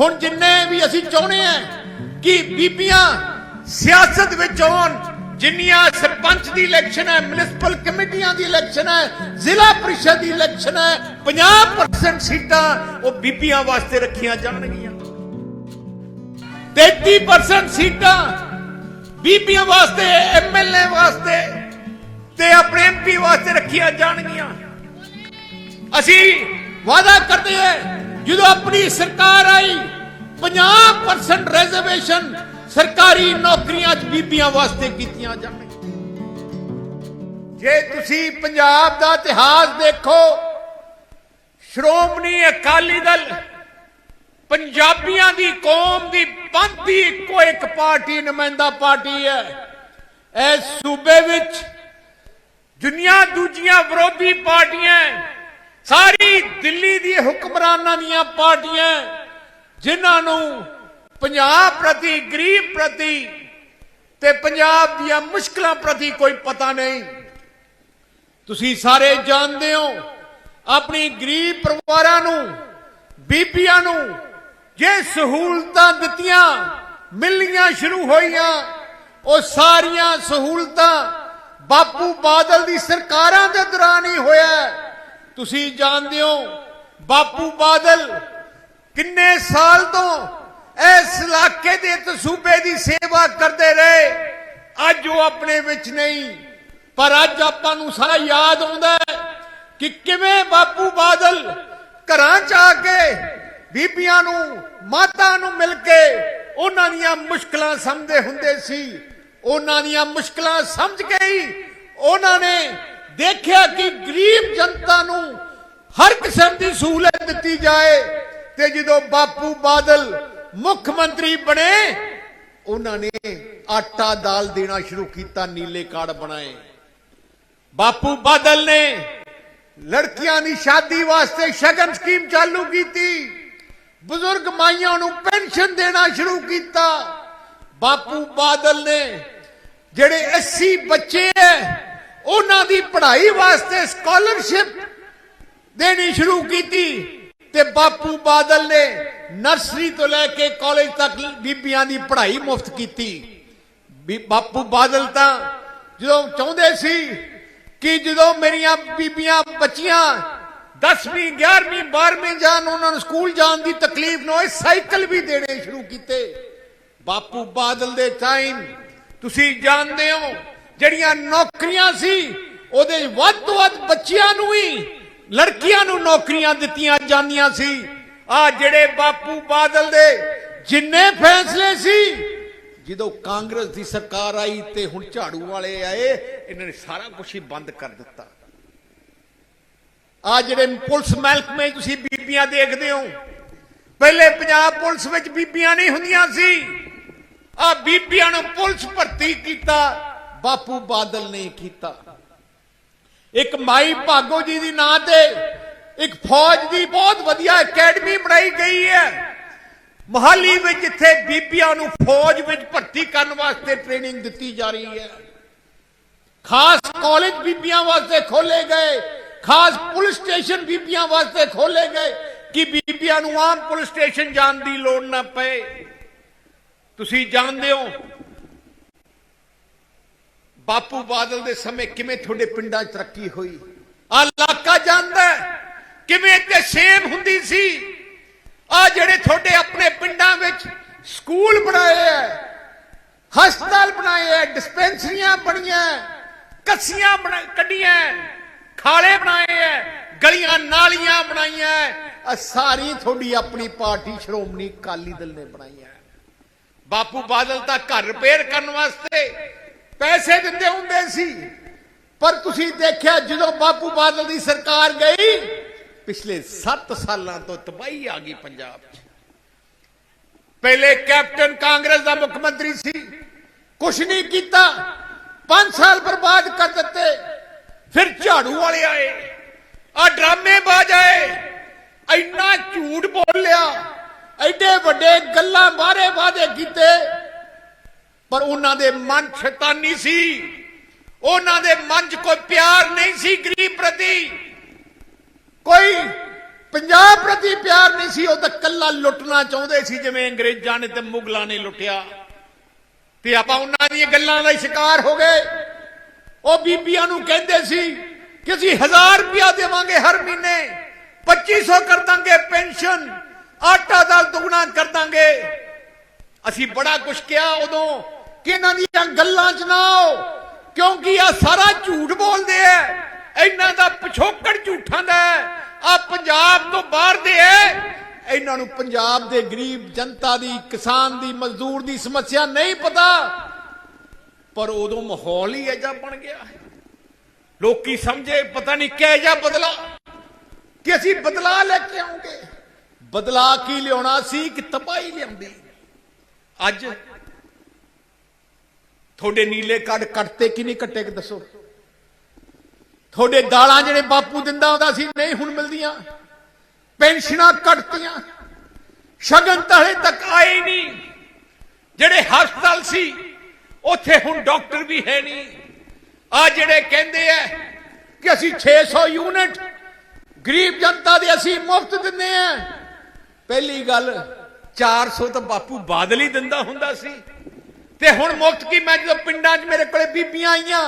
ਹੁਣ ਜਿੰਨੇ ਵੀ ਅਸੀਂ ਚਾਹੁੰਦੇ ਆ ਕਿ ਬੀਬੀਆਂ ਸਿਆਸਤ ਵਿੱਚ ਆਉਣ, ਜਿੰਨੀਆਂ ਸਰਪੰਚ ਦੀ ਇਲੈਕਸ਼ਨ ਹੈ ਮਿਊਨਿਸਪਲ ਕਮੇਟੀਆਂ ਦੀ ਇਲੈਕਸ਼ਨ ਹੈ, ਜ਼ਿਲ੍ਹਾ ਪ੍ਰੀਸ਼ਦ ਦੀ ਇਲੈਕਸ਼ਨ ਹੈ 50% ਸੀਟਾਂ ਉਹ ਬੀਬੀਆਂ ਵਾਸਤੇ ਰੱਖੀਆਂ ਜਾਣਗੀਆਂ। 33% ਸੀਟਾਂ ਬੀਬੀਆਂ ਵਾਸਤੇ ਐਮਐਲਏ ਵਾਸਤੇ ਤੇ ਆਪਣੇ ਐਮਪੀ ਵਾਸਤੇ ਰੱਖੀਆਂ ਜਾਣਗੀਆਂ। ਅਸੀਂ ਵਾਅਦਾ ਕਰਦੇ ਹਾਂ, ਜਦੋਂ ਆਪਣੀ ਸਰਕਾਰ ਆਈ 50% ਰਿਜ਼ਰਵੇਸ਼ਨ ਸਰਕਾਰੀ ਨੌਕਰੀਆਂ 'ਚ ਬੀਬੀਆਂ ਵਾਸਤੇ ਕੀਤੀਆਂ ਜਾਣ ਜੇ ਤੁਸੀਂ ਪੰਜਾਬ ਦਾ ਇਤਿਹਾਸ ਦੇਖੋ, ਸ਼੍ਰੋਮਣੀ ਅਕਾਲੀ ਦਲ ਪੰਜਾਬੀਆਂ ਦੀ ਕੌਮ ਦੀ ਪੰਥ ਦੀ ਇੱਕੋ ਇੱਕ ਪਾਰਟੀ, ਨੁਮਾਇੰਦਾ ਪਾਰਟੀ ਹੈ। ਇਸ ਸੂਬੇ ਵਿੱਚ ਦੁਨੀਆ ਦੂਜੀਆਂ ਵਿਰੋਧੀ ਪਾਰਟੀਆਂ, ਸਾਰੀ ਦਿੱਲੀ ਦੀ ਹੁਕਮਰਾਨਾਂ ਦੀਆਂ ਪਾਰਟੀਆਂ ਜਿਨ੍ਹਾਂ ਨੂੰ ਪੰਜਾਬ ਪ੍ਰਤੀ, ਗਰੀਬ ਪ੍ਰਤੀ ਤੇ ਪੰਜਾਬ ਦੀਆਂ ਮੁਸ਼ਕਲਾਂ ਪ੍ਰਤੀ ਕੋਈ ਪਤਾ ਨਹੀਂ। ਤੁਸੀਂ ਸਾਰੇ ਜਾਣਦੇ ਹੋ, ਆਪਣੀ ਗਰੀਬ ਪਰਿਵਾਰਾਂ ਨੂੰ, ਬੀਬੀਆਂ ਨੂੰ ਜੇ ਸਹੂਲਤਾਂ ਦਿੱਤੀਆਂ, ਮਿਲਣੀਆਂ ਸ਼ੁਰੂ ਹੋਈਆਂ, ਉਹ ਸਾਰੀਆਂ ਸਹੂਲਤਾਂ ਬਾਪੂ ਬਾਦਲ ਦੀ ਸਰਕਾਰਾਂ ਦੇ ਦੌਰਾਨ ਹੀ ਹੋਇਆ। ਤੁਸੀਂ ਜਾਣਦੇ ਹੋ, ਬਾਪੂ ਬਾਦਲ ਕਿੰਨੇ ਸਾਲ ਤੋਂ ਇਸ ਇਲਾਕੇ ਦੇ ਤੇ ਸੂਬੇ ਦੀ ਸੇਵਾ ਕਰਦੇ ਰਹੇ। ਅੱਜ ਉਹ ਆਪਣੇ ਵਿੱਚ ਨਹੀਂ, ਪਰ ਅੱਜ ਆਪਾਂ ਨੂੰ ਸਾਰਾ ਯਾਦ ਆਉਂਦਾ ਕਿ ਕਿਵੇਂ ਬਾਪੂ ਬਾਦਲ ਘਰਾਂ ਚ ਆ ਕੇ ਬੀਬੀਆਂ ਨੂੰ, ਮਾਤਾ ਨੂੰ ਮਿਲ ਕੇ ਉਹਨਾਂ ਦੀਆਂ ਮੁਸ਼ਕਲਾਂ ਸਮਝਦੇ ਹੁੰਦੇ ਸੀ। ਉਹਨਾਂ ਦੀਆਂ ਮੁਸ਼ਕਲਾਂ ਸਮਝ ਕੇ ਹੀ ਉਹਨਾਂ ਨੇ ਦੇਖਿਆ ਕਿ ਗਰੀਬ ਜਨਤਾ ਨੂੰ ਹਰ ਕਿਸਮ ਦੀ ਸਹੂਲਤ ਦਿੱਤੀ ਜਾਏ। ਤੇ ਜਦੋਂ ਬਾਪੂ ਬਾਦਲ ਮੁੱਖ ਮੰਤਰੀ ਬਣੇ, ਉਹਨਾਂ ਨੇ ਆਟਾ ਦਾਲ ਦੇਣਾ ਸ਼ੁਰੂ ਕੀਤਾ, ਨੀਲੇ ਕਾਰਡ ਬਣਾਏ। ਬਾਪੂ ਬਾਦਲ ਨੇ ਲੜਕੀਆਂ ਦੀ ਸ਼ਾਦੀ ਵਾਸਤੇ ਸ਼ਗਨ ਸਕੀਮ ਚਾਲੂ ਕੀਤੀ। ਬਜ਼ੁਰਗ ਮਾਈਆਂ ਨੂੰ ਪੈਨਸ਼ਨ ਦੇਣਾ ਸ਼ੁਰੂ ਕੀਤਾ। ਬਾਪੂ ਬਾਦਲ ਨੇ ਜਿਹੜੇ 80 ਬੱਚੇ ਐ, ਉਹਨਾਂ ਦੀ ਪੜ੍ਹਾਈ ਵਾਸਤੇ ਸਕਾਲਰਸ਼ਿਪ ਦੇਣੀ ਸ਼ੁਰੂ ਕੀਤੀ। ਤੇ ਬਾਪੂ ਬਾਦਲ ਨੇ ਨਰਸਰੀ ਤੋਂ ਲੈ ਕੇ ਕਾਲਜ ਤੱਕ ਬੀਬੀਆਂ ਦੀ ਪੜ੍ਹਾਈ ਮੁਫਤ ਕੀਤੀ। ਬਾਪੂ ਬਾਦਲ ਤਾਂ ਜਦੋਂ ਚਾਹੁੰਦੇ ਸੀ ਕਿ ਜਦੋਂ ਮੇਰੀਆਂ ਬੀਬੀਆਂ ਬੱਚੀਆਂ 10ਵੀਂ 11ਵੀਂ 12ਵੀਂ ਜਾਣ, ਉਹਨਾਂ ਨੂੰ ਸਕੂਲ ਜਾਣ ਦੀ ਤਕਲੀਫ ਨਾ ਹੋਏ, ਸਾਈਕਲ ਵੀ ਦੇਣੇ ਸ਼ੁਰੂ ਕੀਤੇ। ਬਾਪੂ ਬਾਦਲ ਦੇ ਟਾਈਮ ਤੁਸੀਂ ਜਾਣਦੇ ਹੋ, ਜਿਹੜੀਆਂ ਨੌਕਰੀਆਂ ਸੀ, ਉਹਦੇ ਵੱਧ ਤੋਂ ਵੱਧ ਬੱਚਿਆਂ ਨੂੰ ਹੀ ਲੜਕੀਆਂ ਨੂੰ ਨੌਕਰੀਆਂ ਦਿੱਤੀਆਂ ਜਾਂਦੀਆਂ ਸੀ। ਆ ਜਿਹੜੇ ਬਾਪੂ ਬਾਦਲ ਦੇ ਜਿੰਨੇ ਫੈਸਲੇ ਸੀ, ਜਦੋਂ ਕਾਂਗਰਸ ਦੀ ਸਰਕਾਰ ਆਈ ਤੇ ਹੁਣ ਝਾੜੂ ਵਾਲੇ ਆਏ, ਇਹਨਾਂ ਨੇ ਸਾਰਾ ਕੁਝ ਹੀ ਬੰਦ ਕਰ ਦਿੱਤਾ। ਆ ਜਿਹੜੇ ਪੁਲਿਸ ਮਹਿਕਮੇ ਤੁਸੀਂ ਬੀਬੀਆਂ ਦੇਖਦੇ ਹੋ, ਪਹਿਲੇ ਪੰਜਾਬ ਪੁਲਿਸ ਵਿੱਚ ਬੀਬੀਆਂ ਨਹੀਂ ਹੁੰਦੀਆਂ ਸੀ। ਆ ਬੀਬੀਆਂ ਨੂੰ ਪੁਲਿਸ ਭਰਤੀ ਕੀਤਾ, ਬਾਪੂ ਬਾਦਲ ਨੇ ਕੀਤਾ। ਇੱਕ ਮਾਈ ਭਾਗੋ ਜੀ ਦੀ ਨਾਂ ਤੇ ਇੱਕ ਫੌਜ ਦੀ ਬਹੁਤ ਵਧੀਆ ਅਕੈਡਮੀ ਬਣਾਈ ਗਈ ਹੈ। ਮਹਾਲੀ ਵਿੱਚ ਜਿੱਥੇ ਬੀਬੀਆਂ ਨੂੰ ਫੌਜ ਵਿੱਚ ਭਰਤੀ ਕਰਨ ਵਾਸਤੇ ਟ੍ਰੇਨਿੰਗ ਦਿੱਤੀ ਜਾ ਰਹੀ ਹੈ। ਖਾਸ ਕਾਲਜ ਬੀਬੀਆਂ ਵਾਸਤੇ ਖੋਲੇ ਗਏ। ਖਾਸ ਪੁਲਿਸ ਸਟੇਸ਼ਨ ਬੀਬੀਆਂ ਵਾਸਤੇ ਖੋਲੇ ਗਏ ਕਿ ਬੀਬੀਆਂ ਨੂੰ ਆਮ ਪੁਲਿਸ ਸਟੇਸ਼ਨ ਜਾਣ ਦੀ ਲੋੜ ਨਾ ਪਏ। ਤੁਸੀਂ ਜਾਣਦੇ ਹੋ ਬਾਪੂ ਬਾਦਲ ਦੇ ਸਮੇਂ ਕਿਵੇਂ ਤੁਹਾਡੇ ਪਿੰਡਾਂ 'ਚ ਤਰੱਕੀ ਹੋਈ? ਆ ਇਲਾਕਾ ਜਾਂਦਾ ਕਿਵੇਂ ਇੱਥੇ ਸੇਮ ਹੁੰਦੀ ਸੀ? ਆ ਜਿਹੜੇ ਤੁਹਾਡੇ ਆਪਣੇ ਪਿੰਡਾਂ ਵਿੱਚ ਸਕੂਲ ਬਣਾਏ ਐ, ਹਸਪਤਾਲ ਬਣਾਏ ਐ, ਡਿਸਪੈਂਸਰੀਆਂ ਬਣੀਆਂ ਕੱਸੀਆਂ ਬਣਾ, ਕੱਢੀਆਂ ਖਾਲੇ ਬਣਾਏ ਐ, ਗਲੀਆਂ ਨਾਲੀਆਂ ਬਣਾਈਆਂ ਆ ਸਾਰੀ ਤੁਹਾਡੀ ਆਪਣੀ ਪਾਰਟੀ ਸ਼੍ਰੋਮਣੀ ਅਕਾਲੀ ਦਲ ਨੇ ਬਣਾਈਆਂ ਬਾਪੂ ਬਾਦਲ ਤਾਂ ਘਰ ਰਿਪੇਅਰ ਕਰਨ ਵਾਸਤੇ ਪੈਸੇ ਦਿੰਦੇ ਹੁੰਦੇ ਸੀ। ਪਰ ਤੁਸੀਂ ਦੇਖਿਆ ਜਦੋਂ ਬਾਪੂ ਬਾਦਲ ਦੀ ਸਰਕਾਰ ਗਈ, ਪਿਛਲੇ 7 ਸਾਲਾਂ ਤੋਂ ਤਬਾਹੀ ਆ ਗਈ ਪੰਜਾਬ 'ਚ। ਪਹਿਲੇ ਕੈਪਟਨ ਕਾਂਗਰਸ ਦਾ ਮੁੱਖ ਮੰਤਰੀ ਸੀ। ਕੁਛ ਨਹੀਂ ਕੀਤਾ। 5 ਸਾਲ ਬਰਬਾਦ ਕਰ ਦਿੱਤੇ। ਫਿਰ ਝਾੜੂ ਵਾਲੇ ਆਏ। ਆ ਡਰਾਮੇਬਾਜ਼ ਆਏ। ਇੰਨਾ ਝੂਠ ਬੋਲਿਆ ਐਡੇ ਵੱਡੇ ਗੱਲਾਂ ਬਾਰੇ ਵਾਦੇ ਕੀਤੇ। ਪਰ ਉਹਨਾਂ ਦੇ ਮਨ ਸ਼ੈਤਾਨੀ ਸੀ। ਉਹਨਾਂ ਦੇ ਮਨ 'ਚ ਕੋਈ ਪਿਆਰ ਨਹੀਂ ਸੀ ਗਰੀਬ ਪ੍ਰਤੀ। ਕੋਈ ਪੰਜਾਬ ਪ੍ਰਤੀ ਪਿਆਰ ਨਹੀਂ ਸੀ, ਉਹ ਤਾਂ ਕੱਲਾ ਲੁੱਟਣਾ ਚਾਹੁੰਦੇ ਸੀ, ਜਿਵੇਂ ਅੰਗਰੇਜ਼ਾਂ ਨੇ ਤੇ ਮੁਗਲਾਂ ਨੇ ਲੁੱਟਿਆ। ਤੇ ਆਪਾਂ ਉਹਨਾਂ ਦੀਆਂ ਗੱਲਾਂ ਦਾ ਸ਼ਿਕਾਰ ਹੋ ਗਏ। ਉਹ ਬੀਬੀਆਂ ਨੂੰ ਕਹਿੰਦੇ ਸੀ ਕਿ ਅਸੀਂ 1000 ਰੁਪਇਆ ਦੇਵਾਂਗੇ ਹਰ ਮਹੀਨੇ 2500 ਕਰ ਦਾਂਗੇ ਪੈਨਸ਼ਨ, ਆਟਾ ਦਾਲ ਦੁਗਣਾ ਕਰ ਦਾਂਗੇ। ਅਸੀਂ ਬੜਾ ਕੁਝ ਕਿਹਾ ਉਦੋਂ ਕਿ ਇਹਨਾਂ ਦੀਆਂ ਗੱਲਾਂ 'ਚ ਨਾ ਆਓ ਕਿਉਂਕਿ ਆ ਸਾਰਾ ਝੂਠ ਬੋਲਦੇ ਐ। ਇਹਨਾਂ ਦਾ ਪਿਛੋਕੜ ਝੂਠਾਂ ਦਾ ਆ ਪੰਜਾਬ ਤੋਂ ਬਾਹਰ ਦੇ ਐ। ਇਹਨਾਂ ਨੂੰ ਪੰਜਾਬ ਦੇ ਗਰੀਬ ਜਨਤਾ ਦੀ, ਕਿਸਾਨ ਦੀ, ਮਜ਼ਦੂਰ ਦੀ ਸਮੱਸਿਆ ਨਹੀਂ ਪਤਾ। ਪਰ ਉਦੋਂ ਮਾਹੌਲ ਹੀ ਐਜਾ ਬਣ ਗਿਆ ਲੋਕੀ ਸਮਝੇ, ਪਤਾ ਨਹੀਂ ਕਿਹ ਜਿਹਾ ਬਦਲਾ। ਕਿ ਅਸੀਂ ਬਦਲਾ ਲੈ ਕੇ ਆਉਂਗੇ। ਬਦਲਾ ਕੀ ਲਿਆਉਣਾ ਸੀ ਕਿ ਤਬਾਹੀ ਲਿਆਉਂਦੀ। ਅੱਜ ਤੁਹਾਡੇ ਨੀਲੇ ਕਾਰਡ ਕੱਟਤੇ ਕਿ ਨਹੀਂ ਕੱਟੇ ਕਿ ਦੱਸੋ। ਤੁਹਾਡੇ ਦਾਲਾਂ ਜਿਹੜੇ ਬਾਪੂ ਦਿੰਦਾ ਹੁੰਦਾ ਸੀ ਨਹੀਂ ਹੁਣ ਮਿਲਦੀਆਂ। ਪੈਨਸ਼ਨਾਂ ਕੱਟਤੀਆਂ। ਸ਼ਗਨ ਤਾਂ ਤੱਕ ਆਏ ਹੀ ਨਹੀਂ। ਜਿਹੜੇ ਹਸਪਤਾਲ ਸੀ, ਉੱਥੇ ਹੁਣ ਡਾਕਟਰ ਵੀ ਹੈ ਨਹੀਂ। ਆ ਜਿਹੜੇ ਕਹਿੰਦੇ ਆ ਕਿ ਅਸੀਂ 600 ਯੂਨਿਟ ਗਰੀਬ ਜਨਤਾ ਦੇ ਅਸੀਂ ਮੁਫਤ ਦਿੰਦੇ ਆ। ਪਹਿਲੀ ਗੱਲ 400 ਤਾਂ ਬਾਪੂ ਬਾਦਲ ਹੀ ਦਿੰਦਾ ਹੁੰਦਾ ਸੀ। ਤੇ ਹੁਣ ਮੁਫਤ ਕੀ? ਮੈਂ ਜਦੋਂ ਪਿੰਡਾਂ 'ਚ ਮੇਰੇ ਕੋਲੇ ਬੀਬੀਆਂ ਆਈਆਂ,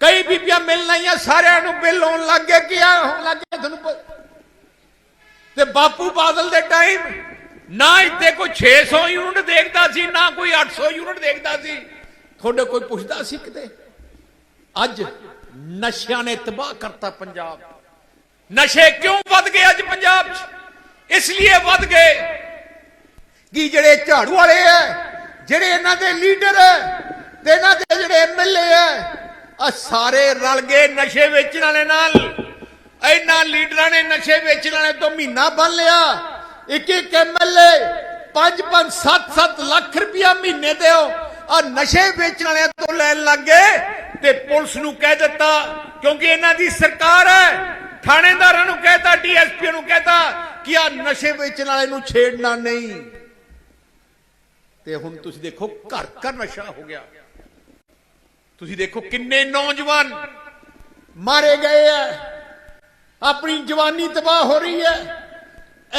ਕਈ ਬੀਬੀਆਂ ਮਿਲਣ ਆਈਆਂ, ਸਾਰਿਆਂ ਨੂੰ ਬਿੱਲ ਆਉਣ ਲੱਗ ਗਏ ਕਿ ਆ ਹੋਣ ਲੱਗ ਗਿਆ, ਤੁਹਾਨੂੰ ਤੇ ਬਾਪੂ ਬਾਦਲ ਦੇ ਟਾਈਮ ਨਾ ਇੱਥੇ ਕੋਈ 600 ਯੂਨਿਟ ਦੇਖਦਾ ਸੀ, ਨਾ ਕੋਈ 800 ਯੂਨਿਟ ਦੇਖਦਾ ਸੀ। ਤੁਹਾਡੇ ਕੋਈ ਪੁੱਛਦਾ ਸੀ ਕਿਤੇ? ਅੱਜ ਨਸ਼ਿਆਂ ਨੇ ਤਬਾਹ ਕਰਤਾ ਪੰਜਾਬ। ਨਸ਼ੇ ਕਿਉਂ ਵੱਧ ਗਏ ਅੱਜ ਪੰਜਾਬ 'ਚ? ਇਸ ਲਈ ਵੱਧ ਗਏ। ਕਿ ਜਿਹੜੇ ਝਾੜੂ ਵਾਲੇ ਐ ਜਿਹੜੇ ਇਹਨਾਂ ਦੇ ਲੀਡਰ ਹੈ ਤੇ ਇਹਨਾਂ ਦੇ ਜਿਹੜੇ ਐਮਐਲਏ ਐ ਆ ਸਾਰੇ ਰਲ ਗਏ ਨਸ਼ੇ ਵੇਚਣ ਵਾਲੇ ਨਾਲ। ਇਹਨਾਂ ਲੀਡਰਾਂ ਨੇ ਨਸ਼ੇ ਵੇਚਣ ਵਾਲੇ ਤੋਂ ਮਹੀਨਾ ਬੰਨ ਲਿਆ। ਇੱਕ ਇੱਕ ਐਮਐਲਏ 5 5 7 7 ਲੱਖ ਰੁਪਇਆ ਮਹੀਨੇ ਦਿਓ। ਆ ਨਸ਼ੇ ਵੇਚਣ ਵਾਲਿਆਂ ਤੋਂ ਲੈਣ ਲੱਗ ਗਏ ਤੇ ਪੁਲਿਸ ਨੂੰ ਕਹਿ ਦਿੱਤਾ, ਕਿਉਂਕਿ ਇਹਨਾਂ ਦੀ ਸਰਕਾਰ ਹੈ। ਥਾਣੇਦਾਰਾਂ ਨੂੰ ਕਹਿਤਾ ਡੀਐਸਪੀ ਨੂੰ ਕਹਿਤਾ ਕਿ ਆ ਨਸ਼ੇ ਵੇਚਣ ਵਾਲੇ ਨੂੰ ਛੇੜਨਾ ਨਹੀਂ। ਤੇ ਹੁਣ ਤੁਸੀਂ ਦੇਖੋ ਘਰ ਘਰ ਨਸ਼ਾ ਹੋ ਗਿਆ। ਤੁਸੀਂ ਦੇਖੋ ਕਿੰਨੇ ਨੌਜਵਾਨ ਮਾਰੇ ਗਏ ਐ। ਆਪਣੀ ਜਵਾਨੀ ਤਬਾਹ ਹੋ ਰਹੀ ਹੈ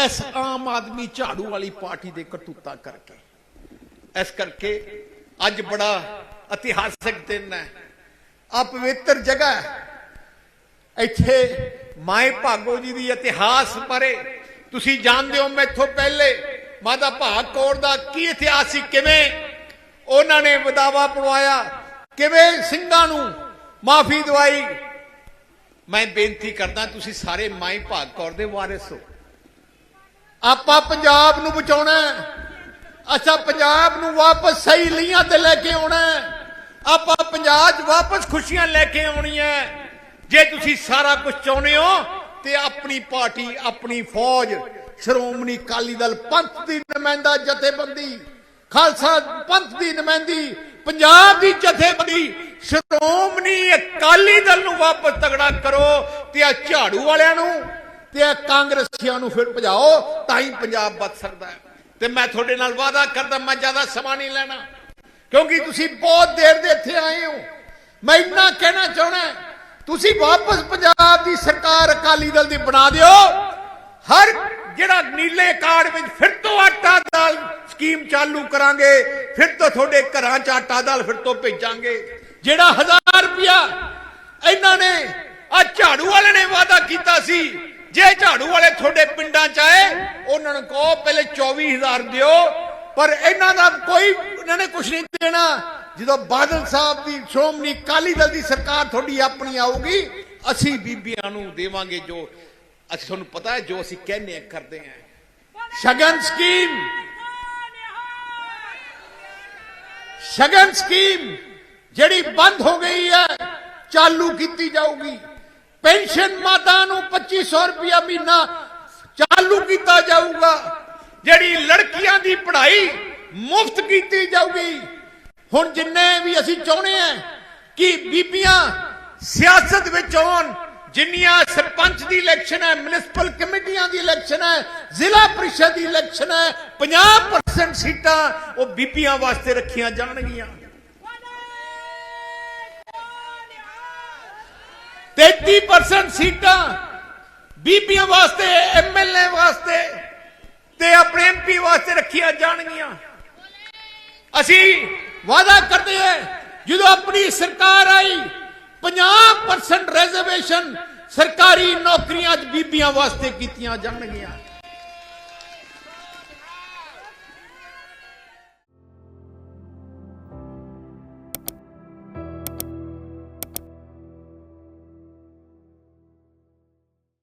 ਇਸ ਆਮ ਆਦਮੀ ਝਾੜੂ ਵਾਲੀ ਪਾਰਟੀ ਦੇ ਕਰਤੂਤਾ ਕਰਕੇ। ਇਸ ਕਰਕੇ ਅੱਜ ਬੜਾ ਇਤਿਹਾਸਕ ਦਿਨ ਹੈ ਆ ਪਵਿੱਤਰ ਜਗ੍ਹਾ ਹੈ ਇੱਥੇ ਮਾਏ ਭਾਗੋ ਜੀ ਦੀ ਇਤਿਹਾਸ ਬਾਰੇ ਤੁਸੀਂ ਜਾਣਦੇ ਹੋ ਮੈਥੋਂ ਪਹਿਲੇ। ਮਾਤਾ ਭਾਗ ਕੌਰ ਦਾ ਕੀ ਇਤਿਹਾਸ ਸੀ? ਕਿਵੇਂ ਉਹਨਾਂ ਨੇ ਵਿਦਾਵਾ ਪੜਵਾਇਆ? ਕਿਵੇਂ ਸਿੰਘਾਂ ਨੂੰ ਮਾਫੀ ਦਵਾਈ? ਮੈਂ ਬੇਨਤੀ ਕਰਦਾ, ਤੁਸੀਂ ਸਾਰੇ ਮਾਈ ਭਾਗ ਕੌਰ ਦੇ ਵਾਰਿਸ ਹੋ। ਆਪਾਂ ਪੰਜਾਬ ਨੂੰ ਬਚਾਉਣਾ ਅੱਛਾ, ਪੰਜਾਬ ਨੂੰ ਵਾਪਸ ਸਹੀ ਲੀਆਂ ਤੇ ਲੈ ਕੇ ਆਉਣਾ ਆਪਾਂ ਪੰਜਾਬ 'ਚ ਵਾਪਸ ਖੁਸ਼ੀਆਂ ਲੈ ਕੇ ਆਉਣੀਆਂ ਜੇ ਤੁਸੀਂ ਸਾਰਾ ਕੁਝ ਚਾਹੁੰਦੇ ਹੋ, ਤੇ ਆਪਣੀ ਪਾਰਟੀ, ਆਪਣੀ ਫੌਜ ਸ਼੍ਰੋਮਣੀ ਅਕਾਲੀ ਦਲ ਪੰਥ ਦੀ ਨੁਮਾਇੰਦਾ ਜਥੇਬੰਦੀ, ਖਾਲਸਾ ਪੰਥ ਦੀ ਨੁਮਾਇੰਦੀ, ਪੰਜਾਬ ਦੀ ਜਥੇਬੰਦੀ, ਸ਼੍ਰੋਮਣੀ ਅਕਾਲੀ ਦਲ ਨੂੰ ਵਾਪਸ ਤਗੜਾ ਕਰੋ ਤੇ ਆ ਝਾੜੂ ਵਾਲਿਆਂ ਨੂੰ ਤੇ ਆ ਕਾਂਗਰਸੀਆਂ ਨੂੰ ਫਿਰ ਭਜਾਓ, ਤਾਂ ਹੀ ਪੰਜਾਬ ਬਚ ਸਕਦਾ ਹੈ। ਤੇ ਮੈਂ ਤੁਹਾਡੇ ਨਾਲ ਵਾਅਦਾ ਕਰਦਾ, ਮੈਂ ਜ਼ਿਆਦਾ ਸਮਾਂ ਨਹੀਂ ਲੈਣਾ, ਕਿਉਂਕਿ ਤੁਸੀਂ ਬਹੁਤ ਦੇਰ ਦੇ ਇੱਥੇ ਆਏ ਹੋ। ਮੈਂ ਇੰਨਾ ਕਹਿਣਾ ਚਾਹਣਾ ਤੁਸੀਂ ਵਾਪਸ ਪੰਜਾਬ ਦੀ ਸਰਕਾਰ ਅਕਾਲੀ ਦਲ ਦੀ ਬਣਾ ਦਿਓ, ਹਰ ਜਿਹੜਾ ਨੀਲੇ ਕਾਰਡ ਵਿੱਚ ਫਿਰ ਤੋਂ ਆਟਾ ਦਾਲ ਸਕੀਮ ਚਾਲੂ ਕਰਾਂਗੇ, ਫਿਰ ਤੋਂ ਤੁਹਾਡੇ ਘਰਾਂ 'ਚ ਆਟਾ ਦਾਲ ਫਿਰ ਤੋਂ ਭੇਜਾਂਗੇ। ਜਿਹੜਾ 1000 ਰੁਪਇਆ ਇਹਨਾਂ ਨੇ ਆ ਝਾੜੂ ਵਾਲੇ ਨੇ ਵਾਅਦਾ ਕੀਤਾ ਸੀ, ਜੇ ਝਾੜੂ ਵਾਲੇ ਤੁਹਾਡੇ ਪਿੰਡਾਂ 'ਚ ਆਏ, ਉਹਨਾਂ ਨੂੰ ਕਹੋ ਪਹਿਲੇ 24000 ਦਿਓ, ਪਰ ਇਹਨਾਂ ਦਾ ਕੋਈ, ਇਹਨਾਂ ਨੇ ਕੁਝ ਨਹੀਂ ਦੇਣਾ। ਜਦੋਂ ਬਾਦਲ ਸਾਹਿਬ ਦੀ, ਸ਼੍ਰੋਮਣੀ ਅਕਾਲੀ ਦਲ ਦੀ ਸਰਕਾਰ ਤੁਹਾਡੀ ਆਪਣੀ ਆਊਗੀ, ਅਸੀਂ ਬੀਬੀਆਂ ਨੂੰ ਦੇਵਾਂਗੇ ਜੋ ਅਸੀਂ ਤੁਹਾਨੂੰ ਪਤਾ ਹੈ ਜੋ ਅਸੀਂ ਕਹਿੰਦੇ ਆ ਕਰਦੇ ਆ ਸ਼ਗਨ ਸਕੀਮ। ਸ਼ਗਨ ਸਕੀਮ ਜਿਹੜੀ ਬੰਦ ਹੋ ਗਈ ਹੈ, ਚਾਲੂ ਕੀਤੀ ਜਾਊਗੀ। ਪੈਨਸ਼ਨ ਮਾਤਾ ਨੂੰ 2500 ਰੁਪਇਆ ਮਹੀਨਾ ਚਾਲੂ ਕੀਤਾ ਜਾਊਗਾ। ਜਿਹੜੀ ਲੜਕੀਆਂ ਦੀ ਪੜ੍ਹਾਈ ਮੁਫਤ ਕੀਤੀ ਜਾਊਗੀ। ਹੁਣ ਜਿੰਨੇ ਵੀ ਅਸੀਂ ਚਾਹੁੰਦੇ ਆ ਕਿ ਬੀਬੀਆਂ ਸਿਆਸਤ ਵਿੱਚ ਆਉਣ ਜਿੰਨੀਆਂ ਸਰਪੰਚ ਦੀ ਇਲੈਕਸ਼ਨ ਹੈ ਮਿਊਨਿਸਪਲ ਕਮੇਟੀਆਂ ਦੀ ਇਲੈਕਸ਼ਨ ਹੈ, ਜ਼ਿਲ੍ਹਾ ਪ੍ਰੀਸ਼ਦ ਦੀ ਇਲੈਕਸ਼ਨ ਹੈ 50% ਸੀਟਾਂ ਉਹ ਬੀਬੀਆਂ ਵਾਸਤੇ ਰੱਖੀਆਂ ਜਾਣਗੀਆਂ। 33% ਸੀਟਾਂ ਬੀਬੀਆਂ ਵਾਸਤੇ ਐਮਐਲਏ ਵਾਸਤੇ ਤੇ ਆਪਣੇ ਐਮਪੀ ਵਾਸਤੇ ਰੱਖੀਆਂ ਜਾਣਗੀਆਂ। ਅਸੀਂ ਵਾਅਦਾ ਕਰਦੇ ਹਾਂ, ਜਦੋਂ ਆਪਣੀ ਸਰਕਾਰ ਆਈ 50% ਰਿਜ਼ਰਵੇਸ਼ਨ ਸਰਕਾਰੀ ਨੌਕਰੀਆਂ 'ਚ ਬੀਬੀਆਂ ਵਾਸਤੇ ਕੀਤੀਆਂ ਜਾਣਗੀਆਂ।